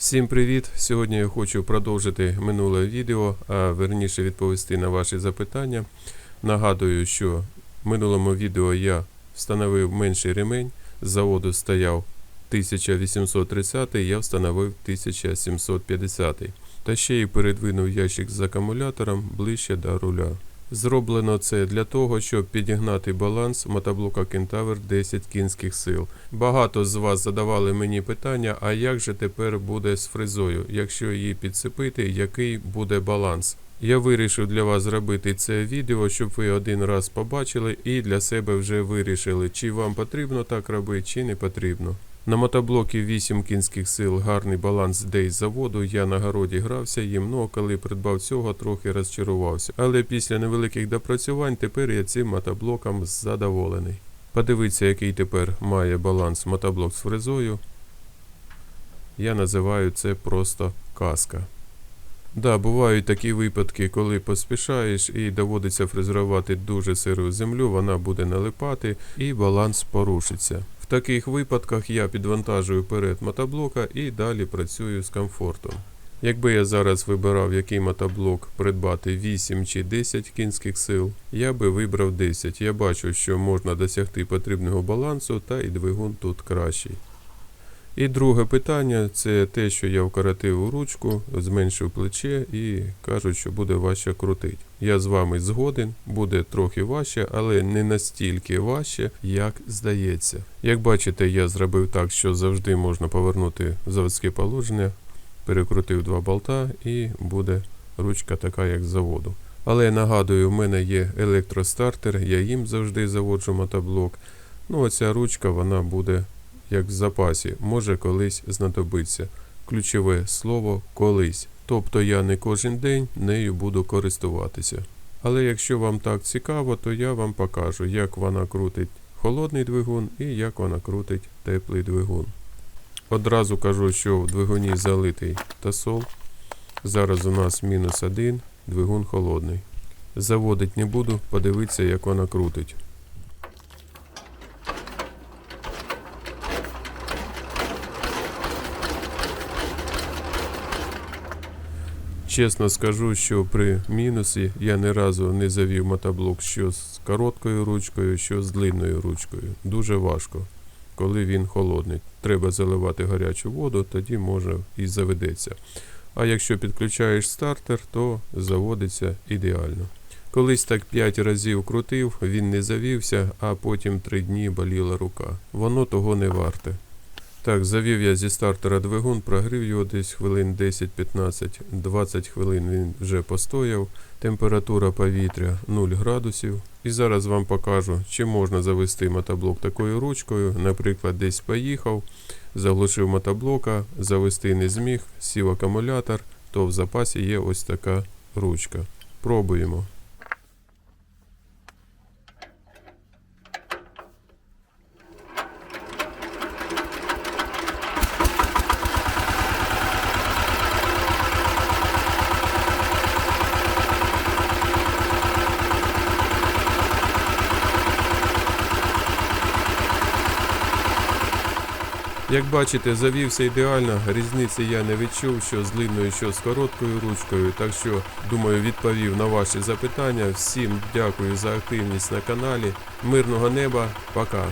Всім привіт! Сьогодні я хочу продовжити минуле відео, а верніше відповісти на ваші запитання. Нагадую, що в минулому відео я встановив менший ремень. З заводу стояв 1830, я встановив 1750. Та ще й передвинув ящик з акумулятором ближче до руля. Зроблено це для того, щоб підігнати баланс мотоблока Кентавр 10 кінських сил. Багато з вас задавали мені питання, а як же тепер буде з фрезою, якщо її підсипити, який буде баланс? Я вирішив для вас зробити це відео, щоб ви один раз побачили і для себе вже вирішили, чи вам потрібно так робити, чи не потрібно. На мотоблокі 8 кінських сил гарний баланс десь заводу. Я на городі грався їм, ну коли придбав цього, трохи розчарувався. Але після невеликих допрацювань тепер я цим мотоблоком задоволений. Подивіться, який тепер має баланс мотоблок з фрезою. Я називаю це просто казка. Да, бувають такі випадки, коли поспішаєш і доводиться фрезерувати дуже сиру землю, вона буде налипати і баланс порушиться. Таких випадках я підвантажую перед мотоблока і далі працюю з комфортом. Якби я зараз вибирав, який мотоблок придбати 8 чи 10 кінських сил, я би вибрав 10. Я бачу, що можна досягти потрібного балансу, та і двигун тут кращий. І друге питання це те, що я вкоротив ручку, зменшив плече і кажуть, що буде важче крутити. Я з вами згоден, буде трохи важче, але не настільки важче, як здається. Як бачите, я зробив так, що завжди можна повернути заводське положення, перекрутив два болта і буде ручка така, як з заводу. Але нагадую, в мене є електростартер, я їм завжди заводжу мотоблок. Ну, оця ручка вона буде як в запасі, може колись знадобиться. Ключове слово колись. Тобто я не кожен день нею буду користуватися. Але якщо вам так цікаво, то я вам покажу, як вона крутить холодний двигун і як вона крутить теплий двигун. Одразу кажу, що в двигуні залитий тасол. Зараз у нас мінус один, двигун холодний. Заводить не буду, подивитися, як вона крутить. Чесно скажу, що при мінусі я ні разу не завів мотоблок що з короткою ручкою, що з длинною ручкою. Дуже важко, коли він холодний. Треба заливати гарячу воду, тоді може і заведеться. А якщо підключаєш стартер, то заводиться ідеально. Колись так 5 разів крутив, він не завівся, а потім 3 дні боліла рука. Воно того не варте. Так, завів я зі стартера двигун, прогрів його десь хвилин 10-15, 20 хвилин він вже постояв. Температура повітря 0 градусів. І зараз вам покажу, чи можна завести мотоблок такою ручкою. Наприклад, десь поїхав, заглушив мотоблока, завести не зміг, сів акумулятор, то в запасі є ось така ручка. Пробуємо. Як бачите, завівся ідеально, різниці я не відчув, що з длинною, що з короткою ручкою. Так що, думаю, відповів на ваші запитання. Всім дякую за активність на каналі. Мирного неба, пока!